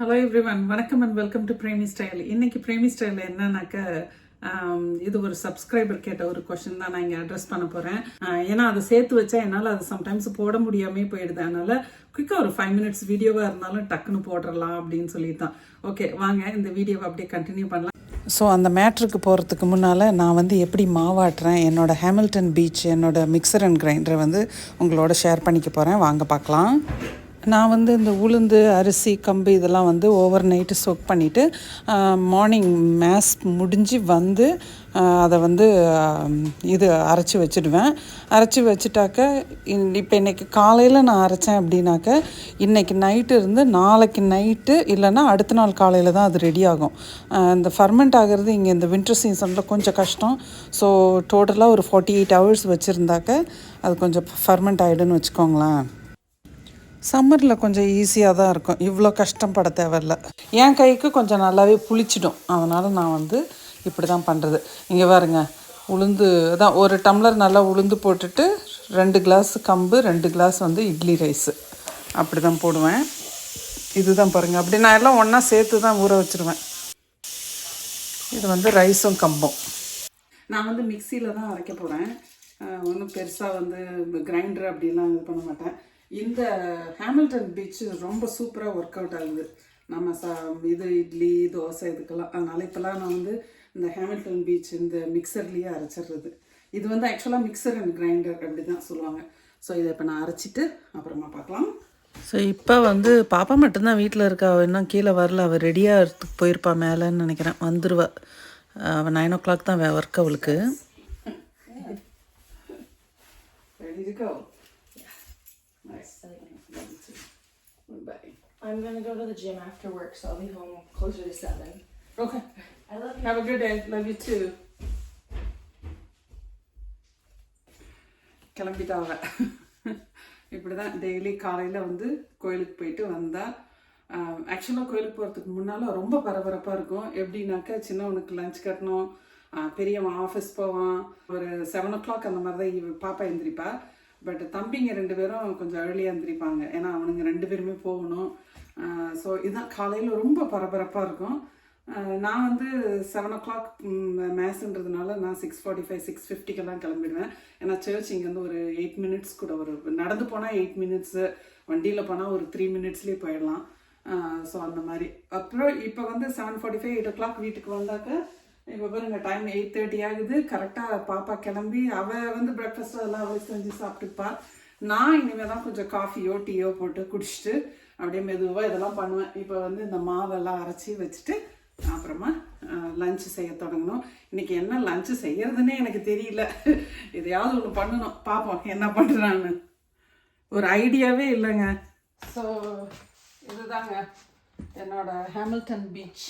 Hello everyone வணக்கம் and welcome to Premi style இன்னைக்கு Premi style என்னன்னாக்க இது ஒரு சப்ஸ்கிரைபர் கேட்ட ஒரு கொஷின் தான் நான் இங்கே அட்ரஸ் பண்ண போகிறேன் ஏன்னா அதை சேர்த்து வச்சா என்னால் அது சம்டைம்ஸ் போட முடியாமே போயிடுது. அதனால் குயிக்காக ஒரு ஃபைவ் மினிட்ஸ் வீடியோவாக இருந்தாலும் டக்குன்னு போட்டுடலாம் அப்படின்னு சொல்லி தான். ஓகே வாங்க இந்த வீடியோவை அப்படியே கண்டினியூ பண்ணலாம். ஸோ அந்த மேட்ருக்கு போகிறதுக்கு முன்னால் நான் வந்து எப்படி மாவாட்டுறேன் என்னோட ஹேமில்டன் பீச் என்னோட மிக்சர் அண்ட் கிரைண்டரை வந்து உங்களோட ஷேர் பண்ணிக்க போகிறேன் வாங்க பார்க்கலாம். நான் வந்து இந்த உளுந்து அரிசி கம்பு இதெல்லாம் வந்து ஓவர் நைட்டு சோக் பண்ணிவிட்டு மார்னிங் மேஸ் முடிஞ்சு வந்து அதை வந்து இது அரைச்சி வச்சுடுவேன். அரைச்சி வச்சுட்டாக்க இப்போ இன்றைக்கி காலையில் நான் அரைச்சேன் அப்படின்னாக்க இன்றைக்கி நைட்டு இருந்து நாளைக்கு நைட்டு இல்லைன்னா அடுத்த நாள் காலையில் தான் அது ரெடி ஆகும். இந்த ஃபர்மெண்ட் ஆகிறது இங்கே இந்த வின்டர் சீசனில் கொஞ்சம் கஷ்டம். ஸோ டோட்டலாக ஒரு ஃபார்ட்டி எயிட் ஹவர்ஸ் வச்சுருந்தாக்க அது கொஞ்சம் ஃபர்மெண்ட் ஆகிடுன்னு வச்சுக்கோங்களேன். சம்மரில் கொஞ்சம் ஈஸியாக தான் இருக்கும். இவ்வளோ கஷ்டப்பட தேவையில்ல. என் கைக்கு கொஞ்சம் நல்லாவே புளிச்சிடும். அதனால் நான் வந்து இப்படி தான் பண்ணுறது இங்கே பாருங்க. உளுந்து தான் ஒரு டம்ளர் நல்லா உளுந்து போட்டுட்டு ரெண்டு கிளாஸ் கம்பு ரெண்டு கிளாஸ் வந்து இட்லி ரைஸு. அப்படி தான் போடுவேன். இதுதான் பாருங்கள் அப்படி நான் எல்லாம் ஒன்றா சேர்த்து தான் ஊற வச்சுருவேன். இது வந்து ரைஸும் கம்பும். நான் வந்து மிக்சியில் தான் அரைக்க போகிறேன் ஒன்றும் பெருசாக வந்து கிரைண்டர் அப்படிலாம் இது பண்ண மாட்டேன். இந்த ஹேமில்டன் பீச் ரொம்ப சூப்பராக ஒர்க் அவுட் ஆகுது. நம்ம சா இது இட்லி தோசை இதுக்கெல்லாம். அதனால் இப்போல்லாம் நான் வந்து இந்த ஹேமில்டன் பீச் இந்த மிக்சர்லேயே அரைச்சிடுறது. இது வந்து ஆக்சுவலாக மிக்சர் அண்ட் கிரைண்டர் அப்படி தான் சொல்லுவாங்க. ஸோ இதை இப்போ நான் அரைச்சிட்டு அப்புறமா பார்க்கலாம். ஸோ இப்போ வந்து பாப்பா மட்டும்தான் வீட்டில் இருக்கா? அவள் இன்னும் கீழே வரல. அவள் ரெடியாக போயிருப்பா மேலேன்னு நினைக்கிறேன். வந்துடுவா அவள் நைன் ஓ கிளாக் தான் ஒர்க் அவளுக்கு Ready to go. Nice. Bye. I'm gonna go to the gym after work, so I'll be home closer to seven. Okay. I love Have a good day. Love you too. கிளம்பிட்டாவ இப்படி தான் daily காலையில் வந்து கோயிலுக்கு போயிட்டு வந்தால் ஆக்சுவலாக கோயிலுக்கு போகிறதுக்கு முன்னால் ரொம்ப பரபரப்பாக இருக்கும் எப்படின்னாக்கா சின்னவனுக்கு லஞ்ச் கட்டணும் பெரியவன் ஆஃபீஸ் போவான் ஒரு செவன் ஓ கிளாக் அந்த மாதிரி தான் பாப்பா எந்திரிப்பா பட் தம்பிங்க ரெண்டு பேரும் கொஞ்சம் ஏர்லியாக இருந்திருப்பாங்க ஏன்னா அவனுங்க ரெண்டு பேருமே போகணும். ஸோ இதுதான் காலையில் ரொம்ப பரபரப்பாக இருக்கும். நான் வந்து செவன் ஓ கிளாக் மேஸ்ன்றதுனால நான் சிக்ஸ் ஃபார்ட்டி ஃபைவ் சிக்ஸ் ஃபிஃப்டிக்கெல்லாம் கிளம்பிடுவேன். ஏன்னா சர்ச் இங்கேருந்து ஒரு எயிட் மினிட்ஸ் கூட ஒரு நடந்து போனால் எயிட் மினிட்ஸு வண்டியில் போனால் ஒரு த்ரீ மினிட்ஸ்லேயே போயிடலாம். ஸோ அந்த மாதிரி. அப்புறம் இப்போ வந்து seven forty five eight o'clock வீட்டுக்கு வந்தாக்க இப்போ பாருங்க டைம் எயிட் தேர்ட்டி ஆகுது. கரெக்டாக பாப்பா கிளம்பி அவள் வந்து பிரேக்ஃபாஸ்ட் அதெல்லாம் அவளே செஞ்சு சாப்பிட்டுப்பா. நான் இனிமேல் தான் கொஞ்சம் காஃபியோ டீயோ போட்டு குடிச்சிட்டு அப்படியே மெதுவாக இதெல்லாம் பண்ணுவேன். இப்போ வந்து இந்த மாவெல்லாம் அரைச்சி வச்சுட்டு அப்புறமா லஞ்ச் செய்ய தொடங்கணும். இன்னைக்கு என்ன லஞ்சு செய்யறதுன்னே எனக்கு தெரியல. எதையாவது ஒன்று பண்ணணும். பார்ப்போம் என்ன பண்ணுறான்னு ஒரு ஐடியாவே இல்லைங்க. ஸோ இதுதாங்க என்னோட Hamilton Beach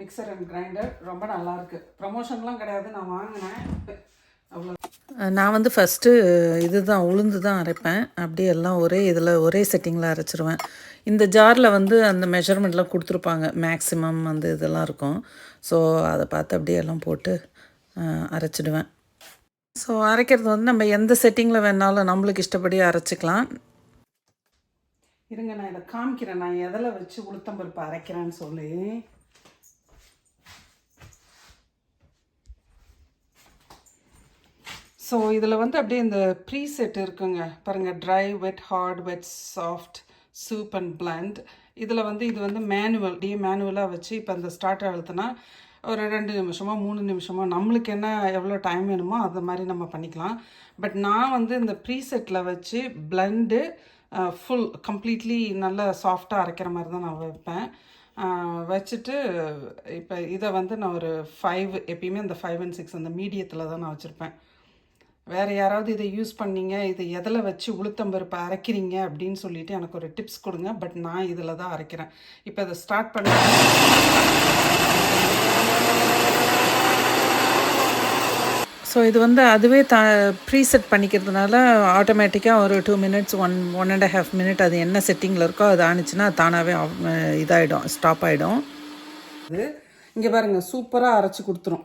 mixer and grinder ரொம்ப நல்லா இருக்கு ப்ரமோஷன்லாம் கிடையாது. நான் வாங்கினேன். அவ்வளோ. நான் வந்து ஃபஸ்ட்டு இது தான் உளுந்து தான் அரைப்பேன். அப்படியே எல்லாம் ஒரே இதில் ஒரே செட்டிங்கில் அரைச்சிருவேன். இந்த ஜாரில் வந்து அந்த மெஷர்மெண்ட்லாம் கொடுத்துருப்பாங்க. மேக்ஸிமம் வந்து இதெல்லாம் இருக்கும். ஸோ அதை பார்த்து அப்படியே எல்லாம் போட்டு அரைச்சிடுவேன். ஸோ அரைக்கிறது வந்து நம்ம எந்த செட்டிங்கில் வேணாலும் நம்மளுக்கு இஷ்டப்படி அரைச்சிக்கலாம். இருங்க நான் இதை காமிக்கிறேன். நான் எதில் வச்சு உளுத்தம்பருப்பு அரைக்கிறேன்னு சொல்லி. ஸோ இதில் வந்து அப்படியே இந்த ப்ரீசெட் இருக்குங்க. பாருங்கள் dry wet hard wet soft soup and blend இதில் வந்து இது வந்து மேனுவல் டி மேனுவலாக வச்சு இப்போ அந்த ஸ்டார்ட் அழுத்தினா ஒரு ரெண்டு நிமிஷமோ மூணு நிமிஷமோ நம்மளுக்கு என்ன எவ்வளோ டைம் வேணுமோ அது மாதிரி நம்ம பண்ணிக்கலாம். பட் நான் வந்து இந்த ப்ரீசெட்டில் வச்சு பிளண்டு ஃபுல் கம்ப்ளீட்லி நல்லா சாஃப்டாக அரைக்கிற மாதிரி தான் நான் வைப்பேன். வச்சுட்டு இப்போ இதை வந்து நான் ஒரு ஃபைவ் எப்பயுமே அந்த ஃபைவ் அண்ட் சிக்ஸ் அந்த மீடியத்தில் தான் நான் வச்சுருப்பேன். வேறு யாராவது இதை யூஸ் பண்ணீங்க இதை எதில் வச்சு உளுத்தம்பருப்பு அரைக்கிறீங்க அப்படின்னு சொல்லிட்டு எனக்கு ஒரு டிப்ஸ் கொடுங்க. பட் நான் இதில் தான் அரைக்கிறேன். இப்போ இதை ஸ்டார்ட் பண்ண ஸோ இது வந்து அதுவே த ப்ரீசெட் பண்ணிக்கிறதுனால ஆட்டோமேட்டிக்காக ஒரு two minutes one one and half minute அது என்ன செட்டிங்கில் இருக்கோ அது ஆனிச்சுன்னா தானாகவே இதாகிடும் ஸ்டாப் ஆகிடும் இது இங்கே பாருங்கள் சூப்பராக அரைச்சி கொடுத்துரும்.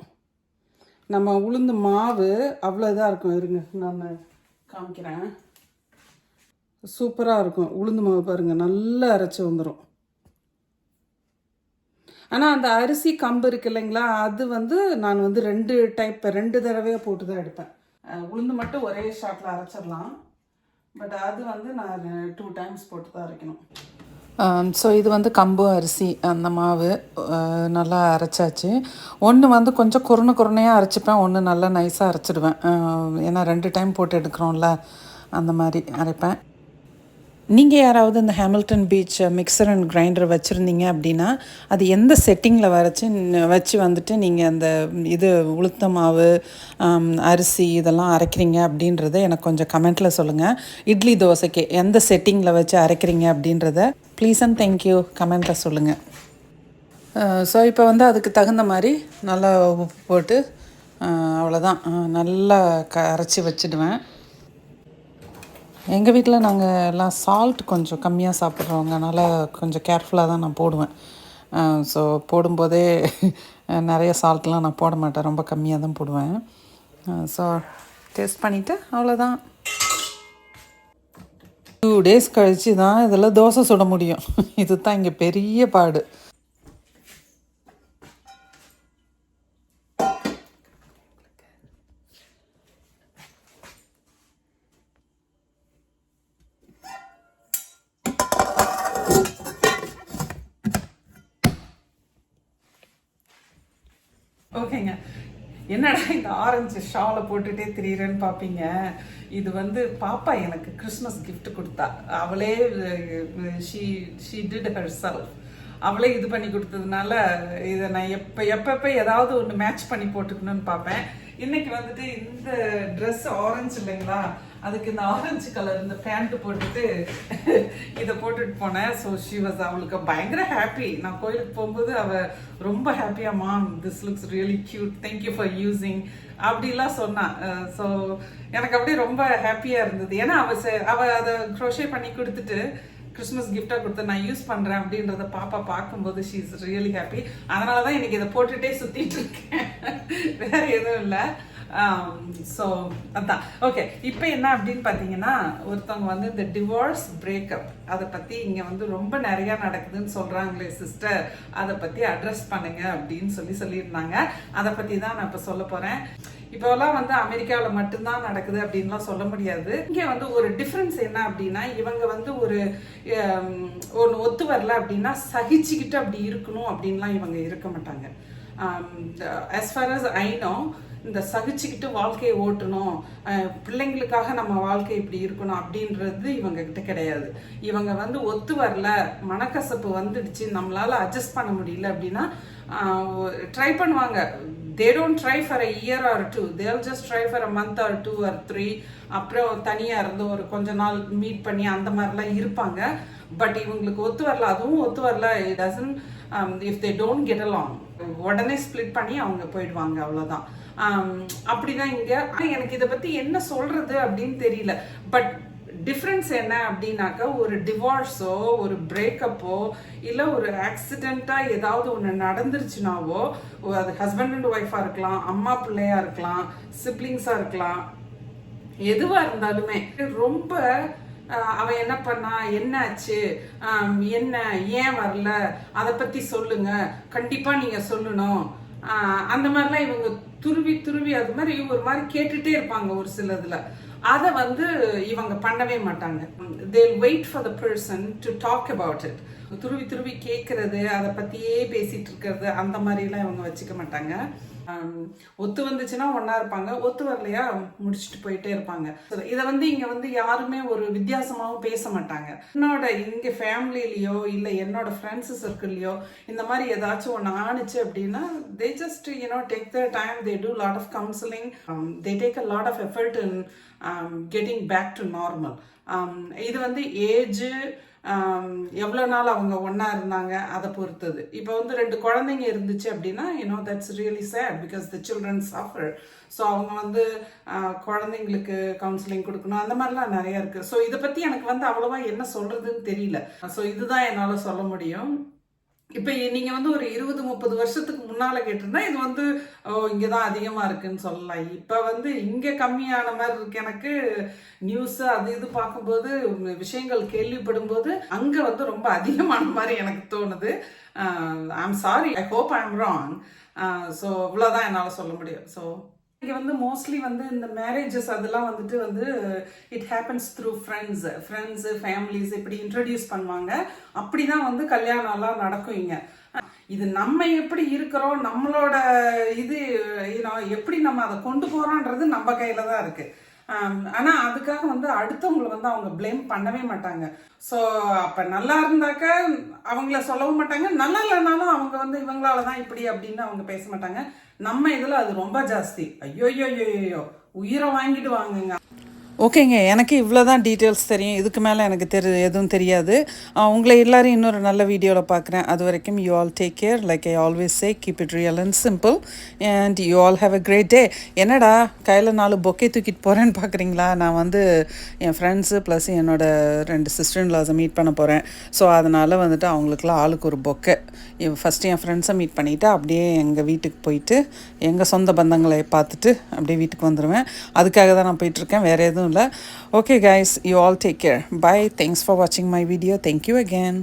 நம்ம உளுந்து மாவு அவ்வளோ இதாக இருக்கும். இருங்க நான் காமிக்கிறேன். சூப்பராக இருக்கும். உளுந்து மாவு பாருங்கள் நல்லா அரைச்சி வந்துடும் ஆனால் அந்த அரிசி கம்பு இருக்கு இல்லைங்களா அது வந்து நான் வந்து ரெண்டு டைப் ரெண்டு தடவையாக போட்டு தான் எடுப்பேன் உளுந்து மட்டும் ஒரே ஷாட்டில் அரைச்சிடலாம். பட் அது வந்து நான் டூ டைம்ஸ் போட்டு தான் அரைக்கணும். ஸோ இது வந்து கம்பு அரிசி அந்த மாவு நல்லா அரைச்சாச்சு. ஒன்று வந்து கொஞ்சம் குறுன குறுனையாக அரைச்சிப்பேன் ஒன்று நல்லா நைஸாக அரைச்சிடுவேன். ஏன்னா ரெண்டு டைம் போட்டு எடுக்கிறோம்ல அந்த மாதிரி அரைப்பேன். நீங்கள் யாராவது இந்த Hamilton Beach mixer and grinder வச்சுருந்தீங்க அப்படின்னா அது எந்த செட்டிங்கில் வரைச்சி வச்சு வந்துட்டு நீங்கள் அந்த இது உளுத்த மாவு அரிசி இதெல்லாம் அரைக்கிறீங்க அப்படின்றத எனக்கு கொஞ்சம் கமெண்ட்டில் சொல்லுங்கள் இட்லி தோசைக்கு எந்த செட்டிங்கில் வச்சு அரைக்கிறீங்க அப்படின்றத ப்ளீஸ் அண்ட் தேங்க்யூ கமெண்ட்டில் சொல்லுங்கள் ஸோ இப்போ வந்து அதுக்கு தகுந்த மாதிரி நல்லா உப்பு போட்டு அவ்வளோதான் நல்லா க அரைச்சி வச்சிடுவேன். எங்கள் வீட்டில் நாங்கள் எல்லாம் சால்ட் கொஞ்சம் கம்மியாக சாப்பிட்றவங்க. அதனால் கொஞ்சம் கேர்ஃபுல்லாக தான் நான் போடுவேன். ஸோ போடும்போதே நிறைய சால்ட்லாம் நான் போட மாட்டேன். ரொம்ப கம்மியாக தான் போடுவேன். ஸோ டேஸ்ட் பண்ணிவிட்டு அவ்வளோதான் டூ டேஸ் கழித்து தான் இதில் தோசை சுட முடியும். இது தான் இங்கே பெரிய பாடு. என்னடா இந்த ஆரஞ்சு ஷாலை போட்டுட்டே திரியிறேன்னு பார்ப்பீங்க இது வந்து பாப்பா எனக்கு கிறிஸ்மஸ் கிஃப்ட் கொடுத்தா. அவளே she she did herself அவளே இது பண்ணி கொடுத்ததுனால இதை நான் எப்போ எப்பப்போ ஏதாவது ஒன்று மேட்ச் பண்ணி போட்டுக்கணும்னு பார்ப்பேன் இன்னைக்கு வந்துட்டு இந்த ட்ரெஸ் ஆரஞ்சு இல்லைங்களா? அதுக்கு இந்த ஆரஞ்சு கலர் இந்த பேண்ட் போட்டுட்டு இதை போட்டுட்டு போனேன். ஸோ ஷி வாஸ் அவளுக்கு பயங்கர ஹாப்பி நான் கோயிலுக்கு போகும்போது அவ ரொம்ப ஹாப்பியா mom this looks really cute thank you for using அப்படிலாம் சொன்னான் ஸோ எனக்கு அப்படியே ரொம்ப ஹாப்பியா இருந்தது. ஏன்னா அவ செ- அவ அதை க்ரோஷே பண்ணி கொடுத்துட்டு கிறிஸ்மஸ் கிஃப்டாக கொடுத்து நான் யூஸ் பண்ணுறேன் அப்படின்றத பாப்பா பார்க்கும்போது ஷீ இஸ் ரியலி ஹாப்பி அதனால தான் எனக்கு இதை போட்டுட்டே சுற்றிட்டு இருக்கேன். வேற எதுவும் இல்லை. Um, ஸோ அதான். ஓகே இப்போ என்ன அப்படின்னு பார்த்தீங்கன்னா ஒருத்தவங்க வந்து இந்த டிவோர்ஸ் பிரேக்கப் அதை பற்றி இங்கே வந்து ரொம்ப நிறையா நடக்குதுன்னு சொல்கிறாங்களே சிஸ்டர் அதை பற்றி அட்ரஸ் பண்ணுங்க அப்படின்னு சொல்லி சொல்லியிருந்தாங்க. அதை பற்றி தான் நான் இப்போ சொல்ல போகிறேன் இப்போலாம் வந்து அமெரிக்காவில் மட்டும்தான் நடக்குது அப்படின்லாம் சொல்ல முடியாது. இங்கே வந்து ஒரு டிஃப்ரென்ஸ் என்ன அப்படின்னா இவங்க வந்து ஒரு um, ஒன்று ஒத்து வரல அப்படின்னா சகிச்சுக்கிட்டு அப்படி இருக்கணும் அப்படின்லாம் இவங்க இருக்க மாட்டாங்க. Um, as for as I know இந்த சகிச்சுக்கிட்டு வாழ்க்கையை ஓட்டணும். பிள்ளைங்களுக்காக நம்ம வாழ்க்கை இப்படி இருக்கணும் அப்படின்றது இவங்க கிட்ட கிடையாது. இவங்க வந்து ஒத்து வரல மனக்கசப்பு வந்துடுச்சு நம்மளால அட்ஜஸ்ட் பண்ண முடியல அப்படின்னா ட்ரை பண்ணுவாங்க. They don't try for a year or two they'll just try for a month or two or three அப்புறம் தனியாக இருந்து ஒரு கொஞ்ச நாள் மீட் பண்ணி அந்த மாதிரிலாம் இருப்பாங்க. பட் இவங்களுக்கு ஒத்து வரல அதுவும் ஒத்து வரல. It doesn't if they don't get along உடனே ஸ்ப்ளிட் பண்ணி அவங்க போயிடுவாங்க அவ்வளோதான் அப்படிதான் இங்கே. எனக்கு இதை பற்றி என்ன சொல்றது அப்படின்னு தெரியல. பட் டிஃப்ரென்ஸ் என்ன அப்படின்னாக்கா ஒரு டிவோர்ஸோ ஒரு பிரேக்கப்போ இல்லை ஒரு ஆக்சிடெண்ட்டாக ஏதாவது ஒன்று நடந்துருச்சுனாவோ அது ஹஸ்பண்ட் அண்ட் ஒய்ஃபாக இருக்கலாம் அம்மா பிள்ளையாக இருக்கலாம் சிப்ளிங்ஸாக இருக்கலாம் எதுவாக இருந்தாலுமே ரொம்ப அவன் என்ன பண்ணா என்னாச்சு ஆம், என்ன ஏன் வரல அதை பத்தி சொல்லுங்க கண்டிப்பாக நீங்க சொல்லணும். அந்த மாதிரிலாம் இவங்க துருவி துருவி அது மாதிரி ஒரு மாதிரி கேட்டுட்டே இருப்பாங்க ஒரு சிலதுல. அதை வந்து இவங்க பண்ணவே மாட்டாங்க. They wait for the person to talk about it துருவி துருவி கேட்கறது அதை பத்தியே பேசிட்டு இருக்கிறது அந்த மாதிரிலாம் இவங்க வச்சுக்க மாட்டாங்க. ஒத்து வந்துச்சுன்னா ஒன்றா இருப்பாங்க. ஒத்து வரலையா முடிச்சுட்டு போயிட்டே இருப்பாங்க. இதை வந்து இங்க வந்து யாருமே ஒரு வித்தியாசமாகவும் பேச மாட்டாங்க. என்னோட இங்க ஃபேமிலிலயோ இல்ல என்னோட ஃப்ரெண்ட்ஸ் சர்க்கிள்லயோ இந்த மாதிரி ஏதாச்சும் ஒன்று ஆணுச்சு அப்படின்னா they just you know take the time they do lot of counselling they take a lot of effort in getting back to normal இது வந்து ஏஜ் எவ்வளோ நாள் அவங்க ஒன்றா இருந்தாங்க அதை பொறுத்தது. இப்போ வந்து ரெண்டு குழந்தைங்க இருந்துச்சு அப்படின்னா you know that's really sad because the children suffer so அவங்க வந்து குழந்தைங்களுக்கு கவுன்சிலிங் கொடுக்கணும். அந்த மாதிரிலாம் நிறையா இருக்குது ஸோ இதை பற்றி எனக்கு வந்து அவ்வளோவா என்ன சொல்கிறதுன்னு தெரியல. ஸோ இதுதான் என்னால் சொல்ல முடியும். இப்போ நீங்கள் வந்து ஒரு இருபது முப்பது வருஷத்துக்கு முன்னால் கேட்டிருந்தா இது வந்து ஓ இங்கே தான் அதிகமாக இருக்குன்னு சொல்லலாம். இப்போ வந்து இங்கே கம்மியான மாதிரி இருக்கு. எனக்கு நியூஸு அது இது பார்க்கும்போது விஷயங்கள் கேள்விப்படும்போது அங்கே வந்து ரொம்ப அதிகமான மாதிரி எனக்கு தோணுது. I'm sorry I hope I am wrong so இவ்வளோதான் என்னால் சொல்ல முடியும். ஸோ இங்கே வந்து மோஸ்ட்லி வந்து இந்த மேரேஜஸ் அதெல்லாம் வந்துட்டு வந்து it happens through friends friends families இப்படி இன்ட்ரடியூஸ் பண்ணுவாங்க. அப்படி தான் வந்து கல்யாணம்லாம் நடக்கும் இங்கே. இது நம்ம எப்படி இருக்கிறோம் நம்மளோட இது எப்படி நம்ம அதை கொண்டு போகிறோன்றது நம்ம கையில் தான் இருக்குது ஆனால் அதுக்காக வந்து அடுத்தவங்களை வந்து அவங்க ப்ளேம் பண்ணவே மாட்டாங்க. ஸோ அப்போ நல்லா இருந்தாக்க அவங்கள சொல்லவும் மாட்டாங்க. நல்லா இல்லைனாலும் அவங்க வந்து இவங்களால தான் இப்படி அப்படின்னு அவங்க பேச மாட்டாங்க. நம்ம இதில் அது ரொம்ப ஜாஸ்தி. ஐயோ ஐயோ ஐயோ ஐயோ. உயிரை வாங்கிட்டு வாங்குங்க. ஓகேங்க எனக்கு இவ்வளோ தான் டீட்டெயில்ஸ் தெரியும். இதுக்கு மேலே எனக்கு தெரி எதுவும் தெரியாது. உங்களை எல்லோரும் இன்னொரு நல்ல வீடியோவில் பார்க்குறேன் அது வரைக்கும் you all take care like I always say keep it real and simple and you all have a great day என்னடா கையில் நாலு பொக்கே தூக்கிட்டு போகிறேன்னு பார்க்குறீங்களா நான் வந்து என் ஃப்ரெண்ட்ஸு ப்ளஸ் என்னோட ரெண்டு சிஸ்டர் இன்லாஸை மீட் பண்ண போகிறேன் ஸோ அதனால் வந்துட்டு அவங்களுக்குலாம் ஆளுக்கு ஒரு பொக்கை ஃபஸ்ட்டு என் ஃப்ரெண்ட்ஸை மீட் பண்ணிவிட்டு அப்படியே எங்கள் வீட்டுக்கு போயிட்டு எங்கள் சொந்த பந்தங்களை பார்த்துட்டு அப்படியே வீட்டுக்கு வந்துடுவேன் அதுக்காக தான் நான் போயிட்டுருக்கேன் வேறு எதுவும் இல்லை okay guys you all take care bye thanks for வாட்சிங் my video thank you again